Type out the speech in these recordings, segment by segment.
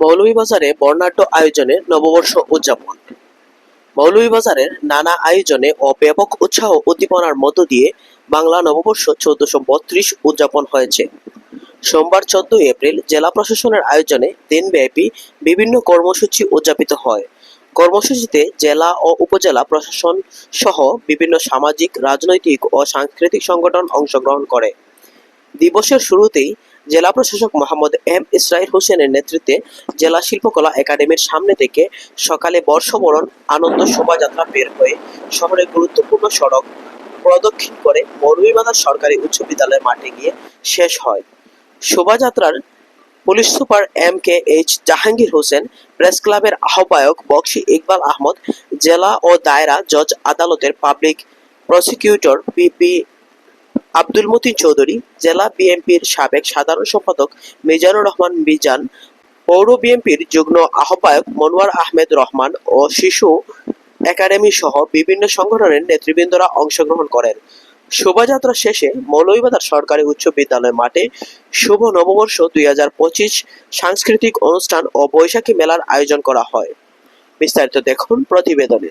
মৌলভীবাজারে বর্ণাঢ্য আয়োজনে নববর্ষ উদযাপন। মৌলভীবাজারের নানা আয়োজনে ও ব্যাপক উৎসাহ উদ্দীপনার মধ্য দিয়ে বাংলা নববর্ষ চোদ্দশো বত্রিশ উদযাপন হয়েছে। সোমবার চোদ্দই এপ্রিল জেলা প্রশাসনের আয়োজনে দিনব্যাপী বিভিন্ন কর্মসূচি উদযাপিত হয়। কর্মসূচিতে জেলা ও উপজেলা প্রশাসন সহ বিভিন্ন সামাজিক, রাজনৈতিক ও সাংস্কৃতিক সংগঠন অংশগ্রহণ করে। দিবসের শুরুতেই জেলা প্রশাসক মোহাম্মদ এম ইসরাইল হোসেনের নেতৃত্বে জেলা শিল্পকলা একাডেমির সামনে থেকে সকালে বর্ষবরণ, আনন্দ শোভাযাত্রা বের হয়ে শহরের গুরুত্বপূর্ণ সড়ক প্রদক্ষিণ করে মৌলভীবাজার সরকারি উচ্চ বিদ্যালয়ের মাঠে গিয়ে শেষ হয়। শোভাযাত্রার police super M K H Jahangir Hossain, press ক্লাবের আহ্বায়ক বক্সি ইকবাল আহমদ, জেলা ও দায়রা জজ আদালতের public prosecutor PP Abdul Motin Chowdhury, জেলা বিএনপির সাবেক সাধারণ সম্পাদক মিজানুর রহমান মিজান, পৌর বিএনপির যুগ্ম আহ্বায়ক মনোয়ার আহমেদ রহমান ও শিশু একাডেমি সহ বিভিন্ন সংগঠনের নেতৃবৃন্দরা অংশগ্রহণ করেন। শোভাযাত্রা শেষে মৌলভীবাজার সরকারি উচ্চ বিদ্যালয় মাঠে শুভ নববর্ষ দুই হাজার পঁচিশ সাংস্কৃতিক অনুষ্ঠান ও বৈশাখী মেলার আয়োজন করা হয়। বিস্তারিত দেখুন প্রতিবেদনে।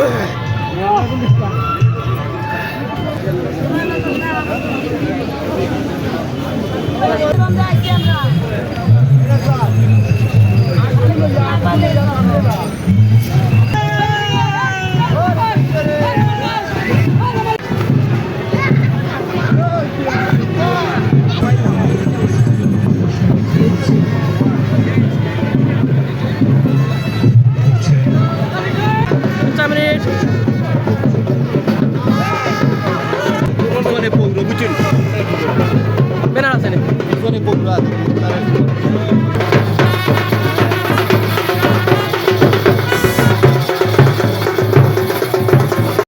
মানে Neptune. Benar sini. Sini Bung